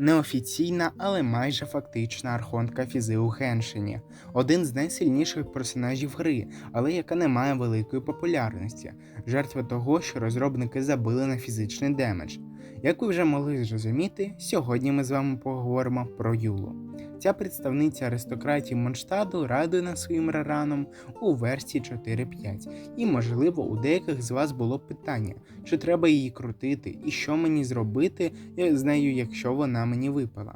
неофіційна, але майже фактична архонтка Фізи у Геншині, один з найсильніших персонажів гри, але яка не має великої популярності, жертва того, що розробники забили на фізичний демедж. Як ви вже могли зрозуміти, сьогодні ми з вами поговоримо про Юлу. Ця представниця аристократії Монштаду радує нас своїм рараном у версії 4.5, і, можливо, у деяких з вас було питання, чи треба її крутити, і що мені зробити з нею, якщо вона мені випала.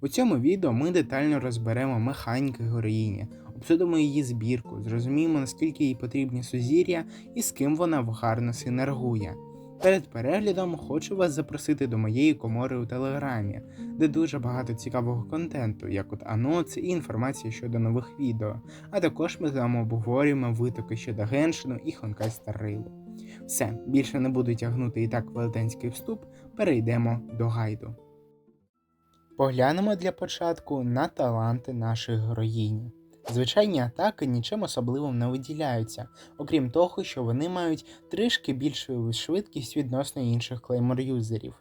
У цьому відео ми детально розберемо механіки героїні, обсудимо її збірку, зрозуміємо, наскільки їй потрібні сузір'я і з ким вона гарно синергує. Перед переглядом хочу вас запросити до моєї комори у Телеграмі, де дуже багато цікавого контенту, як от анонси і інформація щодо нових відео, а також ми там обговорюємо витоки щодо Геншину і Хонкай Старрилу. Все, більше не буду тягнути і так велетенський вступ, перейдемо до гайду. Поглянемо для початку на таланти наших героїні. Звичайні атаки нічим особливим не виділяються, окрім того, що вони мають трішки більшу швидкість відносно інших клеймор-юзерів.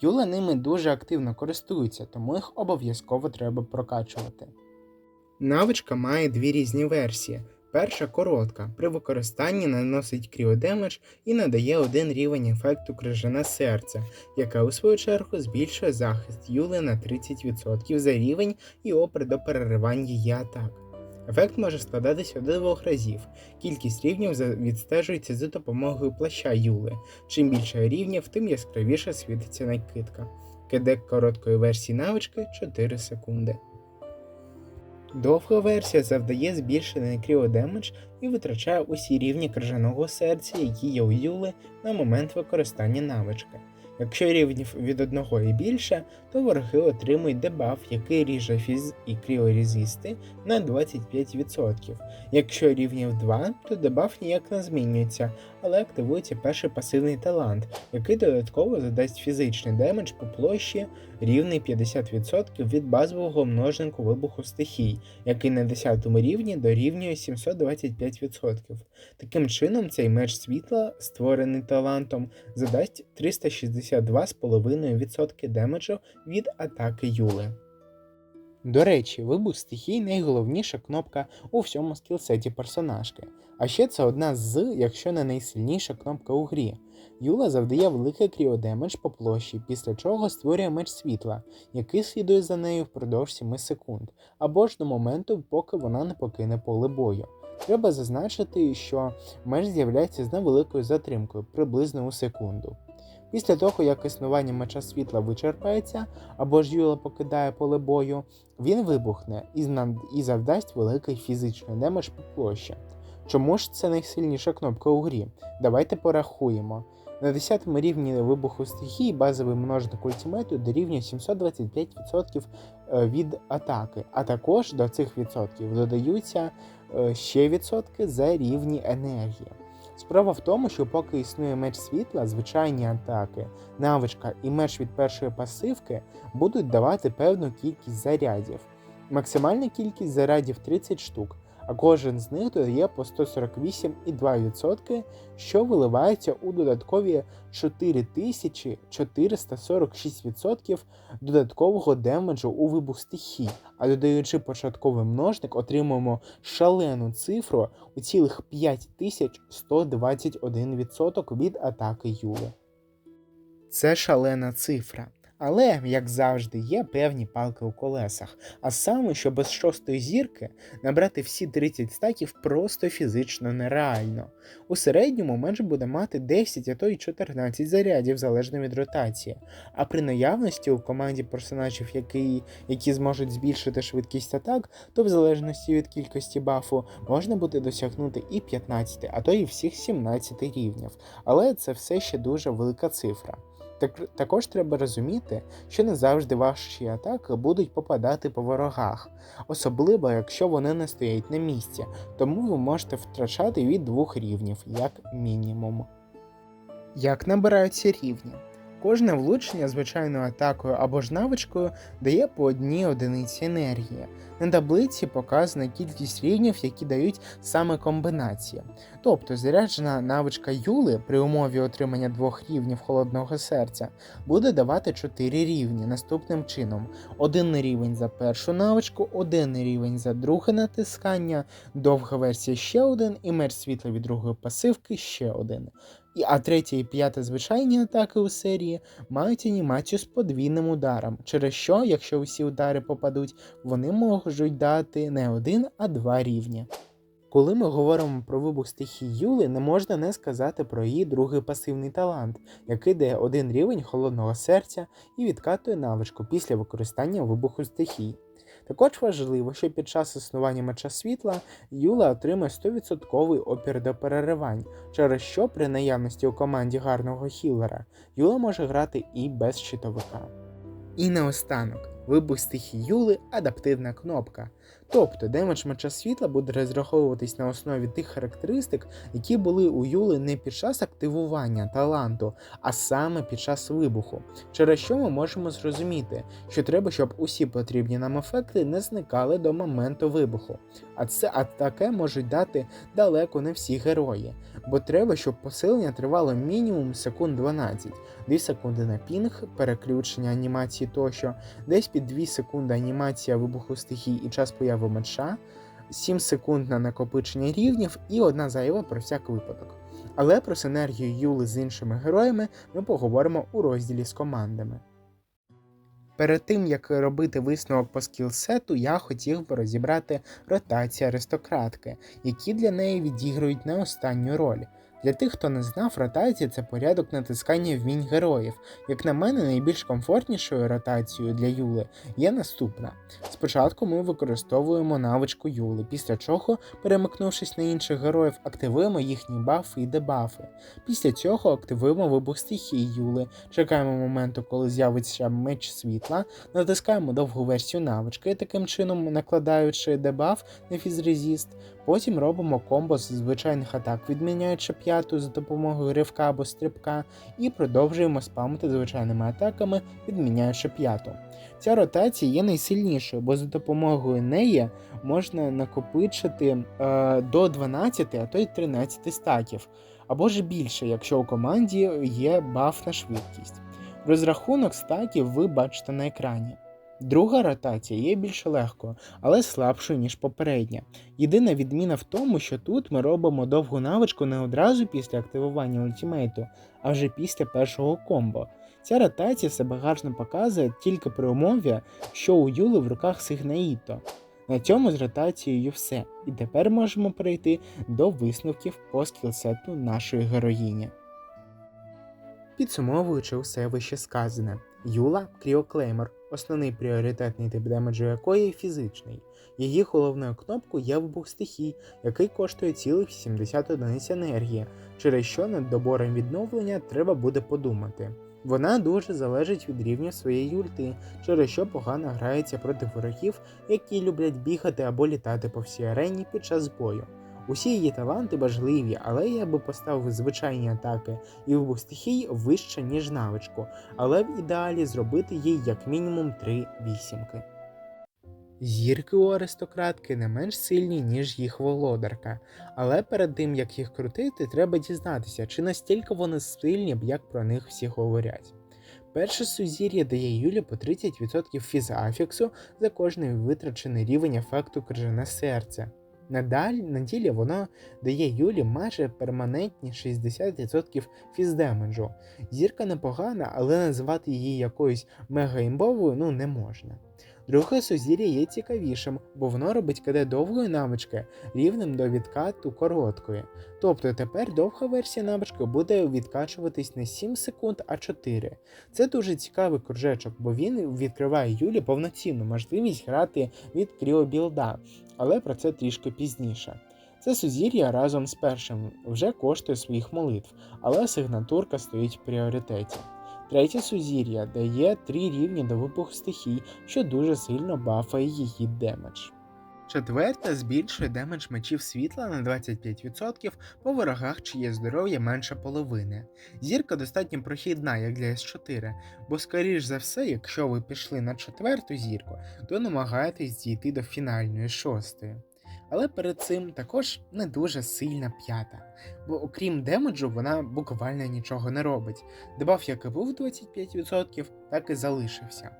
Юла ними дуже активно користуються, тому їх обов'язково треба прокачувати. Навичка має дві різні версії. Перша коротка, при використанні наносить кріодемедж і надає один рівень ефекту крижане серце, яка у свою чергу збільшує захист Юли на 30% за рівень і опір до переривання її атак. Ефект може складатися до двох разів. Кількість рівнів відстежується за допомогою плаща Юли. Чим більше рівнів, тим яскравіше світиться накидка. Кедек короткої версії навички 4 секунди. Довга версія завдає збільшений кріодемедж і витрачає усі рівні крижаного серця, які є у Юли на момент використання навички. Якщо рівнів від одного і більше, то вороги отримують дебаф, який ріже фіз і кріорезісти на 25%. Якщо рівнів 2, то дебаф ніяк не змінюється, але активується перший пасивний талант, який додатково задасть фізичний демедж по площі рівний 50% від базового множнику вибуху стихій, який на 10 рівні дорівнює 725%. Таким чином, цей меч світла, створений талантом, задасть 362,5% демеджу від атаки Юли. До речі, вибух стихій найголовніша кнопка у всьому скілсеті персонажки. А ще це одна з, якщо не найсильніша кнопка у грі. Юла завдає великий кріодемедж по площі, після чого створює меч світла, який слідує за нею впродовж 7 секунд, або ж до моменту, поки вона не покине поле бою. Треба зазначити, що меч з'являється з невеликою затримкою, приблизно у секунду. Після того, як існування меча світла вичерпається, або ж Юла покидає поле бою, він вибухне і завдасть великий фізичний демедж по площі. Чому ж це найсильніша кнопка у грі? Давайте порахуємо. На 10 рівні вибуху стихії базовий множник ультимейту дорівнює 725% е, від атаки, а також до цих відсотків додаються е, ще відсотки за рівні енергії. Справа в тому, що поки існує меч світла, звичайні атаки, навичка і меч від першої пасивки будуть давати певну кількість зарядів. Максимальна кількість зарядів 30 штук а кожен з них додає по 148,2%, що виливається у додаткові 4446% додаткового демеджу у вибух стихій, а додаючи початковий множник, отримуємо шалену цифру у цілих 5121% від атаки Юли. Це шалена цифра. Але, як завжди, є певні палки у колесах. А саме, що без шостої зірки набрати всі 30 стаків просто фізично нереально. У середньому менш буде мати 10, а то й 14 зарядів залежно від ротації. А при наявності у команді персонажів, які, які зможуть збільшити швидкість атак, то в залежності від кількості бафу можна буде досягнути і 15, а то і всіх 17 рівнів. Але це все ще дуже велика цифра. Так, Також треба розуміти, що не завжди ваші атаки будуть попадати по ворогах, особливо якщо вони не стоять на місці, тому ви можете втрачати від двох рівнів, як мінімум. Як набираються рівні? Кожне влучення звичайною атакою або ж навичкою дає по одній одиниці енергії. На таблиці показана кількість рівнів, які дають саме комбінації. Тобто заряджена навичка Юли при умові отримання двох рівнів холодного серця буде давати 4 рівні наступним чином: один рівень за першу навичку, один рівень за друге натискання, довга версія ще один, і меч світла від другої пасивки ще один. А третя і п'ята звичайні атаки у серії мають анімацію з подвійним ударом, через що, якщо усі удари попадуть, вони можуть дати не один, а два рівні. Коли ми говоримо про вибух стихії Юли, не можна не сказати про її другий пасивний талант, який дає один рівень холодного серця і відкатує навичку після використання вибуху стихій. Також важливо, що під час існування меча світла Юла отримує 100% опір до переривань, через що при наявності у команді гарного хілера Юла може грати і без щитовика. І наостанок, вибух стихії Юли адаптивна кнопка. Тобто демедж меча світла буде розраховуватись на основі тих характеристик, які були у Юли не під час активування таланту, а саме під час вибуху, через що ми можемо зрозуміти, що треба, щоб усі потрібні нам ефекти не зникали до моменту вибуху. А це а таке можуть дати далеко не всі герої, бо треба, щоб посилення тривало мінімум секунд 12, 2 секунди на пінг, переключення анімації тощо, десь 2 секунди анімація вибуху стихій і час появи меча, 7 секунд на накопичення рівнів і одна заява про всяк випадок. Але про синергію Юли з іншими героями ми поговоримо у розділі з командами. Перед тим як робити висновок по скілсету, я хотів би розібрати ротації аристократки, які для неї відіграють не останню роль. Для тих, хто не знав, ротація це порядок натискання вмінь героїв. Як на мене, найбільш комфортнішою ротацією для Юли є наступна. Спочатку ми використовуємо навичку Юли, після чого, перемикнувшись на інших героїв, активуємо їхні бафи і дебафи. Після цього активуємо вибух стихії Юли, чекаємо моменту, коли з'явиться меч світла, натискаємо довгу версію навички, таким чином накладаючи дебаф на фізрезіст. Потім робимо комбо з звичайних атак, відміняючи п'яту за допомогою ривка або стрибка, і продовжуємо спамити звичайними атаками, відміняючи п'яту. Ця ротація є найсильнішою, бо за допомогою неї можна накопичити е, до 12, а то й 13 стаків, або ж більше, якщо у команді є баф на швидкість. Розрахунок стаків ви бачите на екрані. Друга ротація є більш легкою, але слабшою, ніж попередня. Єдина відміна в тому, що тут ми робимо довгу навичку не одразу після активування ультимейту, а вже після першого комбо. Ця ротація себе гарно показує тільки при умові, що у Юли в руках Сигнаїто. На цьому з ротацією все. І тепер можемо перейти до висновків по скілсету нашої героїні. Підсумовуючи усе вище сказане, Юла Кріоклеймор, основний пріоритетний тип демеджу якої фізичний. Її головною кнопкою є вибух стихій, який коштує цілих 70 одиниць енергії, через що над добором відновлення треба буде подумати. Вона дуже залежить від рівня своєї ульти, через що погано грається проти ворогів, які люблять бігати або літати по всій арені під час бою. Усі її таланти важливі, але я би поставив звичайні атаки і вибух стихій вище, ніж навичку, але в ідеалі зробити їй як мінімум 3 вісімки. Зірки у аристократки не менш сильні, ніж їх володарка, але перед тим як їх крутити, треба дізнатися, чи настільки вони сильні, як про них всі говорять. Перше сузір'я дає Юлі по 30% фізафіксу за кожний витрачений рівень ефекту крижане серце. Надаль, на ділі воно дає Юлі майже перманентні 60% фіздемеджу. Зірка непогана, але називати її якоюсь мегаімбовою ну не можна. Друге сузір'я є цікавішим, бо воно робить КД довгої навички рівним до відкату короткої. Тобто тепер довга версія навички буде відкачуватись не 7 секунд, а 4. Це дуже цікавий кружечок, бо він відкриває Юлі повноцінну можливість грати від кріобілда, але про це трішки пізніше. Це сузір'я разом з першим вже коштує своїх молитв, але сигнатурка стоїть в пріоритеті. Третє сузір'я дає 3 рівні до вибуху стихій, що дуже сильно бафає її демедж. Четверта збільшує демедж мечів світла на 25% по ворогах, чиє здоров'я менше половини. Зірка достатньо прохідна, як для С4, бо, скоріш за все, якщо ви пішли на четверту зірку, то намагаєтесь дійти до фінальної шостої. Але перед цим також не дуже сильна п'ята, бо окрім демеджу, вона буквально нічого не робить. Дебаф як і був 25%, так і залишився.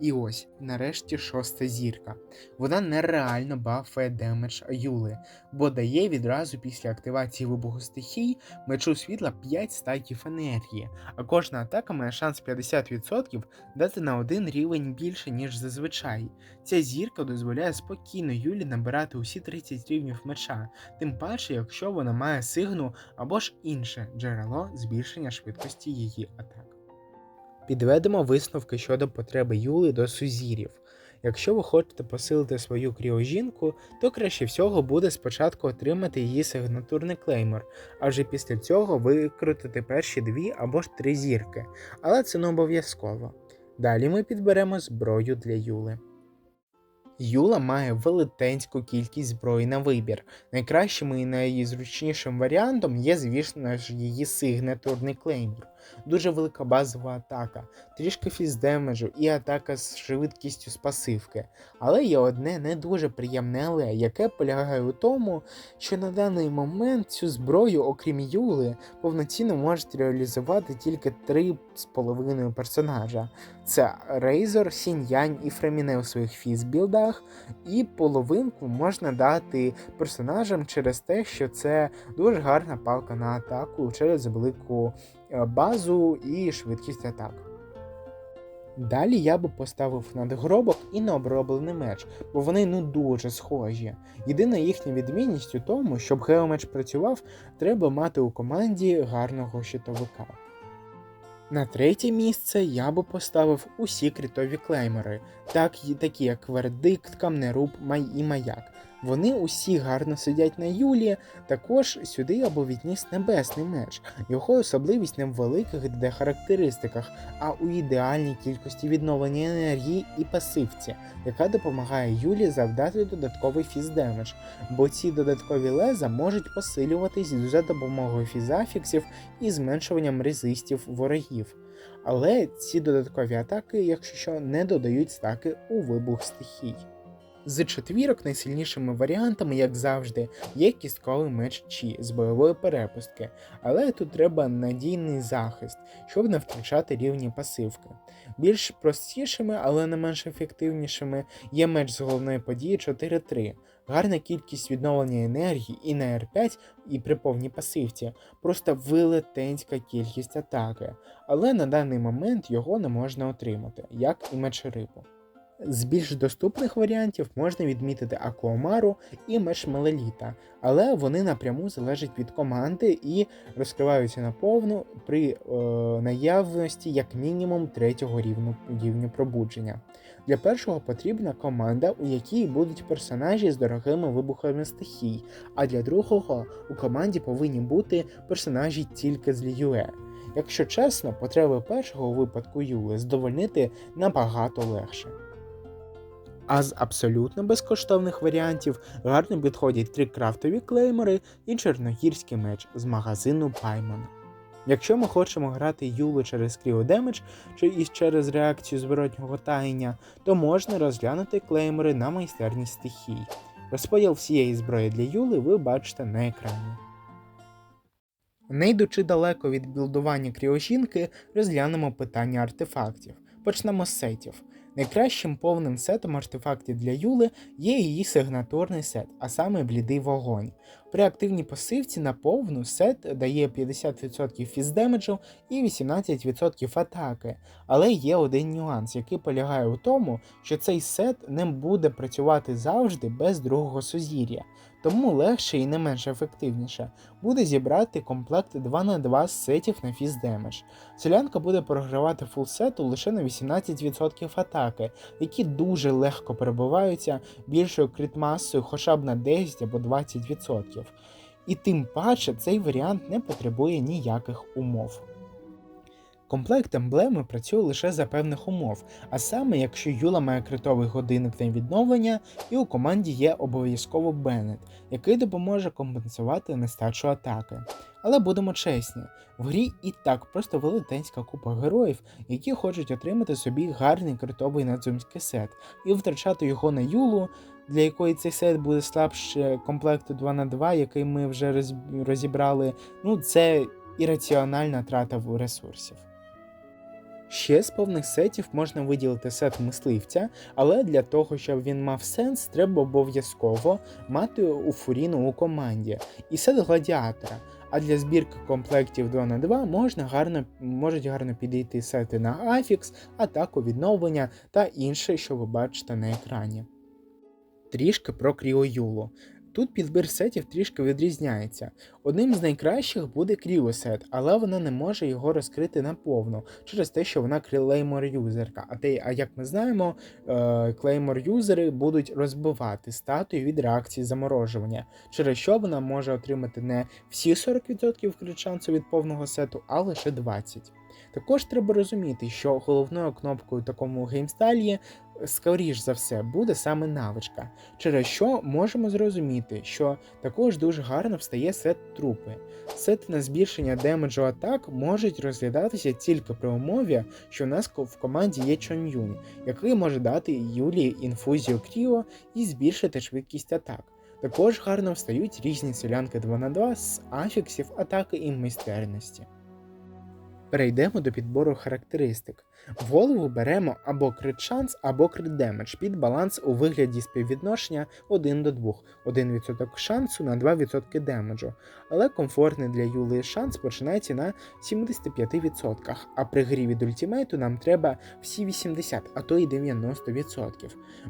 І ось, нарешті, шоста зірка. Вона нереально бафає демедж Аюли, бо дає відразу після активації вибуху стихій мечу світла 5 стаків енергії, а кожна атака має шанс 50% дати на один рівень більше, ніж зазвичай. Ця зірка дозволяє спокійно Юлі набирати усі 30 рівнів меча, тим паче, якщо вона має сигну або ж інше джерело збільшення швидкості її атак. Підведемо висновки щодо потреби Юли до сузірів. Якщо ви хочете посилити свою кріожінку, то краще всього буде спочатку отримати її сигнатурний клеймор, а вже після цього викрутити перші дві або ж три зірки, але це не обов'язково. Далі ми підберемо зброю для Юли. Юла має велетенську кількість зброї на вибір. Найкращим і найзручнішим варіантом є, звісно ж, її сигнатурний клеймор. Дуже велика базова атака, трішки фіздемеджу і атака з швидкістю з пасивки. Але є одне не дуже приємне але, яке полягає у тому, що на даний момент цю зброю, окрім Юли, повноцінно можуть реалізувати тільки три з половиною персонажа. Це Рейзор, Сіньянь і Фреміне у своїх фізбілдах, і половинку можна дати персонажам через те, що це дуже гарна палка на атаку через велику базу і швидкість атак. Далі я би поставив надгробок і необроблений меч, бо вони ну дуже схожі. Єдина їхня відмінність у тому, щоб геомеч працював, треба мати у команді гарного щитовика. На третє місце я би поставив усі критові клеймери, так, такі як Вердикт, Камнеруб і Маяк. Вони усі гарно сидять на Юлі, також сюди би відніс небесний меч. Його особливість не в великих де характеристиках, а у ідеальній кількості відновлення енергії і пасивці, яка допомагає Юлі завдати додатковий фіздемедж, бо ці додаткові леза можуть посилюватись за допомогою фізафіксів і зменшуванням резистів ворогів. Але ці додаткові атаки, якщо що, не додають стаки у вибух стихій. З четвірок найсильнішими варіантами, як завжди, є кістковий меч Чі з бойової перепустки, але тут треба надійний захист, щоб не втрачати рівні пасивки. Більш простішими, але не менш ефективнішими є меч з головної події 4-3, гарна кількість відновлення енергії і на R5, і при повній пасивці, просто велетенська кількість атаки, але на даний момент його не можна отримати, як і меч рибу. З більш доступних варіантів можна відмітити Акуамару і меч Мелеліта, але вони напряму залежать від команди і розкриваються наповну при е, наявності як мінімум третього рівня, рівня пробудження. Для першого потрібна команда, у якій будуть персонажі з дорогими вибухами стихій, а для другого у команді повинні бути персонажі тільки з Ліюе. Якщо чесно, потреби першого випадку Юли здовольнити набагато легше. А з абсолютно безкоштовних варіантів гарно підходять три крафтові клеймори і чорногірський меч з магазину Paimon. Якщо ми хочемо грати Юлу через Кріо Демедж чи і через реакцію зворотнього таяння, то можна розглянути клеймери на майстерність стихій. Розподіл всієї зброї для Юли ви бачите на екрані. Не йдучи далеко від білдування кріожінки, розглянемо питання артефактів. Почнемо з сетів. Найкращим повним сетом артефактів для Юли є її сигнатурний сет, а саме блідий вогонь. При активній пасивці на повну сет дає 50% фіздемеджу і 18% атаки. Але є один нюанс, який полягає у тому, що цей сет не буде працювати завжди без другого сузір'я. Тому легше і не менш ефективніше буде зібрати комплект 2 на 2 з сетів на фіздемедж. Селянка буде програвати фулсету лише на 18% атаки, які дуже легко перебуваються більшою критмасою хоча б на 10 або 20%. І тим паче цей варіант не потребує ніяких умов. Комплект емблеми працює лише за певних умов, а саме якщо Юла має критовий годинник на відновлення, і у команді є обов'язково Беннет, який допоможе компенсувати нестачу атаки. Але будемо чесні, в грі і так просто велетенська купа героїв, які хочуть отримати собі гарний критовий надзумський сет, і втрачати його на Юлу, для якої цей сет буде слабше комплекту 2 на 2 який ми вже розібрали. Ну, це ірраціональна трата ресурсів. Ще з повних сетів можна виділити сет мисливця, але для того, щоб він мав сенс, треба обов'язково мати у фуріну у команді і сет гладіатора. А для збірки комплектів 2 на 2 можна гарно, можуть гарно підійти сети на Афікс, атаку відновлення та інше, що ви бачите на екрані. Трішки про Кріоюлу. Тут підбір сетів трішки відрізняється. Одним з найкращих буде кріосет, але вона не може його розкрити наповну через те, що вона клеймор юзерка. А те, а як ми знаємо, клеймор юзери будуть розбивати статую від реакції заморожування, через що вона може отримати не всі 40% крит від повного сету, а лише 20%. Також треба розуміти, що головною кнопкою такому геймстайлі, скоріш за все, буде саме навичка, через що можемо зрозуміти, що також дуже гарно встає сет трупи. Сети на збільшення демеджу атак можуть розглядатися тільки при умові, що у нас в команді є Чон Юнь, який може дати Юлі інфузію Кріо і збільшити швидкість атак. Також гарно встають різні селянки 2 на 2 з афіксів атаки і майстерності. Перейдемо до підбору характеристик. В голову беремо або крит шанс, або крит демедж під баланс у вигляді співвідношення 1 до 2, 1% шансу на 2% демеджу. Але комфортний для Юли шанс починається на 75%, а при грі від ультимейту нам треба всі 80, а то й 90%.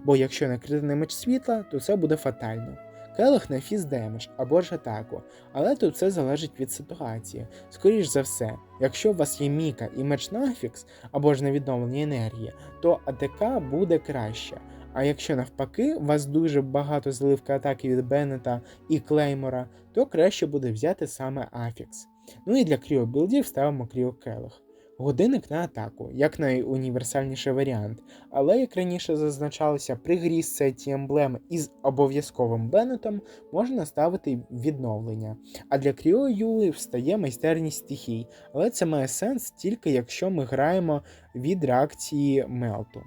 Бо якщо накрити меч світла, то це буде фатально. Келих на фіз демедж або ж атаку, але тут все залежить від ситуації. Скоріш за все, якщо у вас є Міка і меч нафікс або ж на відновлення енергії, то АТК буде краще. А якщо навпаки, у вас дуже багато зливки атаки від Беннета і Клеймора, то краще буде взяти саме Афікс. Ну і для кріо білдів ставимо кріо Келих. Годинник на атаку, як найуніверсальніший варіант, але як раніше зазначалося, при грі з сеті емблем із обов'язковим Беннетом можна ставити відновлення. А для Кріо Юли встає майстерність стихій, але це має сенс тільки якщо ми граємо від реакції Мелту.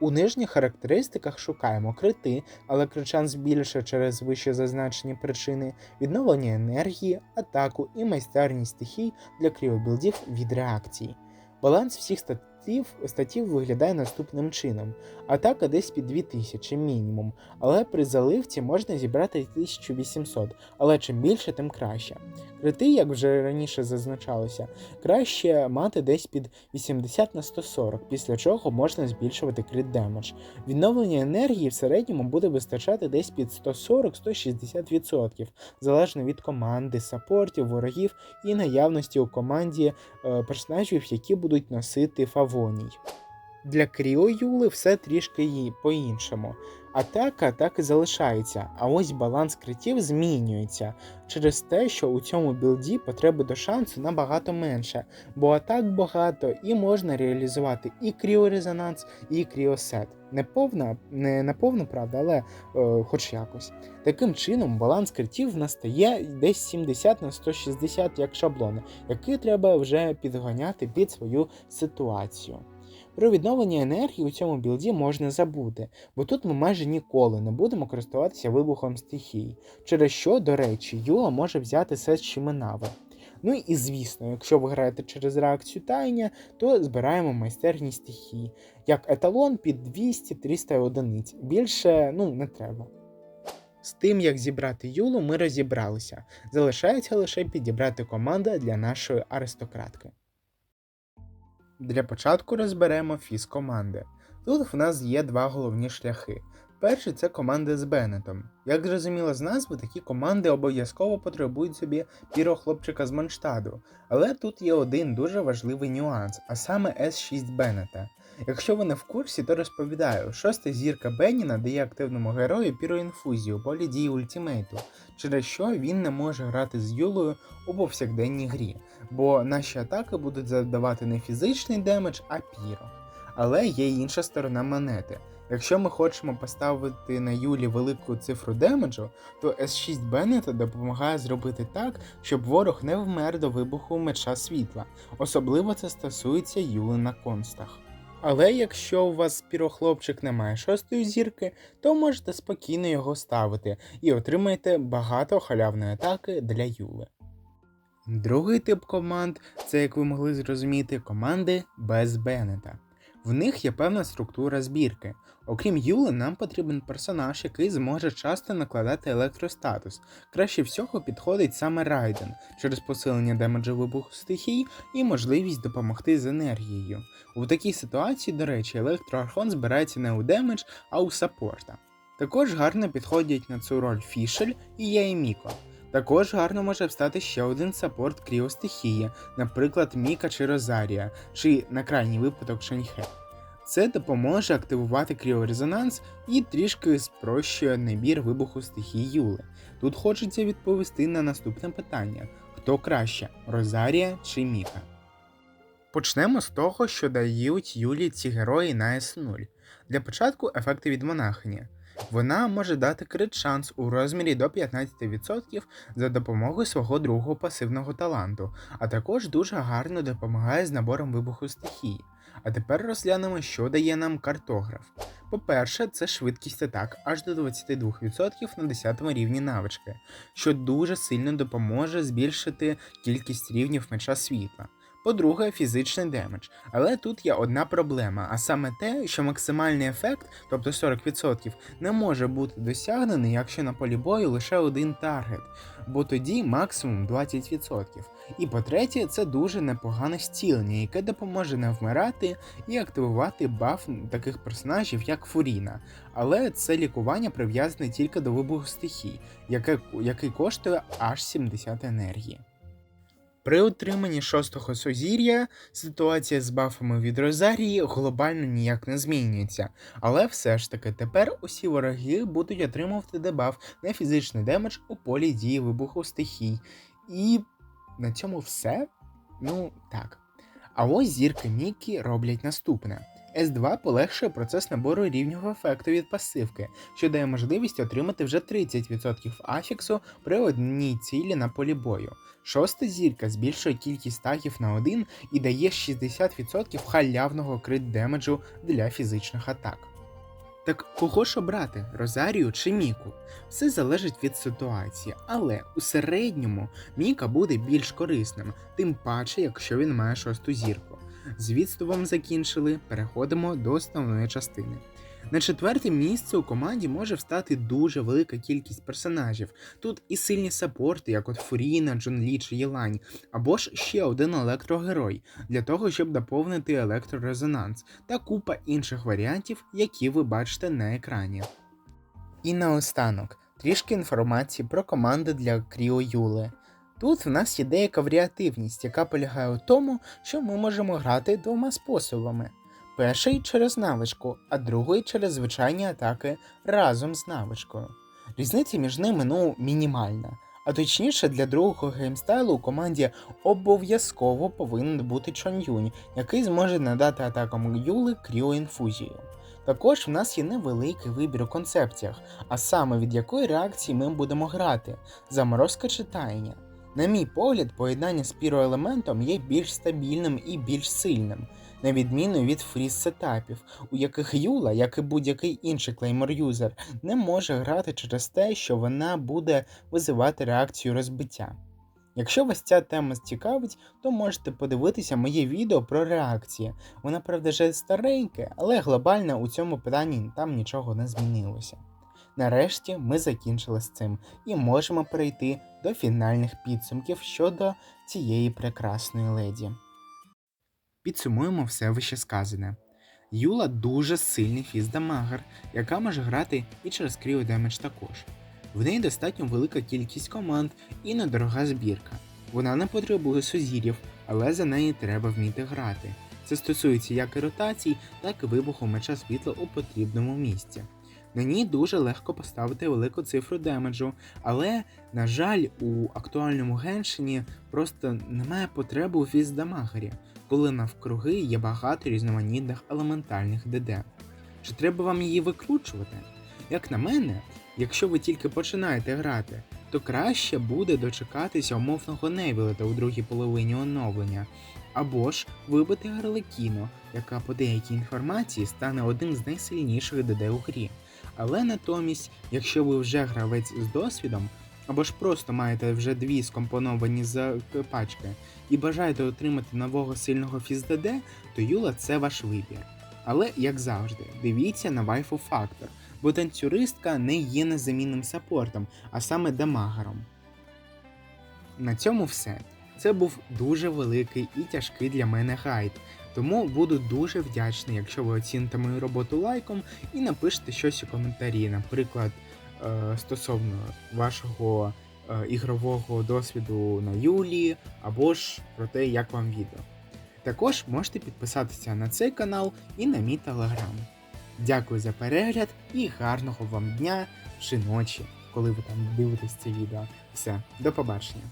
У нижніх характеристиках шукаємо крити, але кричан збільшує через вище зазначені причини, відновлення енергії, атаку і майстерність стихій для кріобілдів від реакції. Баланс всіх статів, статів виглядає наступним чином: атака десь під 2000 мінімум, але при заливці можна зібрати 1800, але чим більше, тим краще. Крити, як вже раніше зазначалося, краще мати десь під 80 на 140, після чого можна збільшувати крит демедж. Відновлення енергії в середньому буде вистачати десь під 140-160%, залежно від команди, саппортів, ворогів і наявності у команді е, персонажів, які будуть носити фавоній. Для Кріо Юли все трішки по-іншому. Атака так і залишається, а ось баланс критів змінюється через те, що у цьому білді потреби до шансу набагато менше, бо атак багато і можна реалізувати і кріорезонанс, і кріосет. Не повна, не наповну, правда, але е, хоч якось. Таким чином, баланс критів в нас стає десь 70 на 160 як шаблони, які треба вже підганяти під свою ситуацію. Про відновлення енергії у цьому білді можна забути, бо тут ми майже ніколи не будемо користуватися вибухом стихій, через що, до речі, Юла може взяти сет Шіменави. Ну і звісно, якщо ви граєте через реакцію таяння, то збираємо майстерність стихій, як еталон під 200-300 одиниць. Більше ну не треба. З тим, як зібрати Юлу, ми розібралися. Залишається лише підібрати команду для нашої аристократки. Для початку розберемо фіз команди. Тут в нас є два головні шляхи. Перший це команди з Беннетом. Як зрозуміло з назви, такі команди обов'язково потребують собі пірохлопчика з Манштаду. Але тут є один дуже важливий нюанс, а саме S6 Беннета. Якщо ви не в курсі, то розповідаю, шоста зірка Бенні надає активному герою піроінфузію полі дії ультимейту, через що він не може грати з Юлою у повсякденній грі, бо наші атаки будуть завдавати не фізичний демедж, а піро. Але є інша сторона монети. Якщо ми хочемо поставити на Юлі велику цифру демеджу, то S6 Беннета допомагає зробити так, щоб ворог не вмер до вибуху меча світла. Особливо це стосується Юли на констах. Але якщо у вас пірохлопчик не має шостої зірки, то можете спокійно його ставити і отримаєте багато халявної атаки для Юли. Другий тип команд це, як ви могли зрозуміти, команди без Беннета. В них є певна структура збірки. Окрім Юли, нам потрібен персонаж, який зможе часто накладати електростатус. Краще всього підходить саме Райден через посилення демеджу вибуху стихій і можливість допомогти з енергією. У такій ситуації, до речі, електроархон збирається не у демедж, а у саппорта. Також гарно підходять на цю роль Фішель і Яєміко. Також гарно може встати ще один саппорт кріостихії, наприклад, Міка чи Розарія, чи на крайній випадок Шеньхе. Це допоможе активувати кріорезонанс і трішки спрощує набір вибуху стихій Юли. Тут хочеться відповісти на наступне питання: хто краще Розарія чи Міка? Почнемо з того, що дають Юлі ці герої на S0. Для початку ефекти від монахині. Вона може дати крит шанс у розмірі до 15% за допомогою свого другого пасивного таланту, а також дуже гарно допомагає з набором вибуху стихій. А тепер розглянемо, що дає нам картограф. По-перше, це швидкість атак аж до 22% на 10 рівні навички, що дуже сильно допоможе збільшити кількість рівнів меча світла. По-друге, фізичний демедж. Але тут є одна проблема, а саме те, що максимальний ефект, тобто 40%, не може бути досягнений, якщо на полі бою лише один таргет, бо тоді максимум 20%. І по-третє, це дуже непогане зцілення, яке допоможе не вмирати і активувати баф таких персонажів, як Фуріна. Але це лікування прив'язане тільки до вибуху стихій, яке, який коштує аж 70 енергії. При отриманні шостого сузір'я ситуація з бафами від Розарії глобально ніяк не змінюється, але все ж таки тепер усі вороги будуть отримувати дебаф на фізичний демедж у полі дії вибуху стихій. І на цьому все? Ну так. А ось зірки Мікі роблять наступне. S2 полегшує процес набору рівнів ефекту від пасивки, що дає можливість отримати вже 30% афіксу при одній цілі на полі бою. Шоста зірка збільшує кількість тагів на один і дає 60% халявного крит демеджу для фізичних атак. Так кого ж обрати Розарію чи Міку? Все залежить від ситуації, але у середньому Міка буде більш корисним, тим паче, якщо він має шосту зірку. З відступом закінчили, переходимо до основної частини. На четверте місце у команді може встати дуже велика кількість персонажів. Тут і сильні саппорти, як от Фуріна, Джон Лі чи Єлань, або ж ще один електрогерой, для того, щоб доповнити електрорезонанс, та купа інших варіантів, які ви бачите на екрані. І наостанок, трішки інформації про команди для Кріо Юли. Тут в нас є деяка варіативність, яка полягає у тому, що ми можемо грати двома способами. Перший через навичку, а другий через звичайні атаки разом з навичкою. Різниця між ними ну мінімальна. А точніше, для другого геймстайлу у команді обов'язково повинен бути Чон Юнь, який зможе надати атакам Юли кріоінфузію. Також в нас є невеликий вибір у концепціях, а саме від якої реакції ми будемо грати заморозка чи таяння. На мій погляд, поєднання з піроелементом є більш стабільним і більш сильним, на відміну від фріз-сетапів, у яких Юла, як і будь-який інший клеймор-юзер, не може грати через те, що вона буде визивати реакцію розбиття. Якщо вас ця тема цікавить, то можете подивитися моє відео про реакції. Воно, правда, вже стареньке, але глобально у цьому питанні там нічого не змінилося. Нарешті ми закінчили з цим і можемо перейти до фінальних підсумків щодо цієї прекрасної леді. Підсумуємо все вищесказане. Юла дуже сильний фіздамагер, яка може грати і через кріо демедж також. В неї достатньо велика кількість команд і недорога збірка. Вона не потребує сузір'їв, але за неї треба вміти грати. Це стосується як і ротацій, так і вибуху меча світла у потрібному місці. На ній дуже легко поставити велику цифру демеджу, але, на жаль, у актуальному геншині просто немає потреби у фіздамагері, коли навкруги є багато різноманітних елементальних ДД. Чи треба вам її викручувати? Як на мене, якщо ви тільки починаєте грати, то краще буде дочекатися умовного Невілета у другій половині оновлення, або ж вибити Гарлекіно, яка по деякій інформації стане одним з найсильніших ДД у грі. Але натомість, якщо ви вже гравець з досвідом, або ж просто маєте вже дві скомпоновані з пачки і бажаєте отримати нового сильного фіз-ДД, то Юла це ваш вибір. Але, як завжди, дивіться на вайфу фактор, бо танцюристка не є незамінним саппортом, а саме дамагером. На цьому все. Це був дуже великий і тяжкий для мене гайд, тому буду дуже вдячний, якщо ви оціните мою роботу лайком і напишете щось у коментарі, наприклад, е, стосовно вашого е, ігрового досвіду на Юлі, або ж про те, як вам відео. Також можете підписатися на цей канал і на мій телеграм. Дякую за перегляд і гарного вам дня чи ночі, коли ви там дивитесь це відео. Все, до побачення.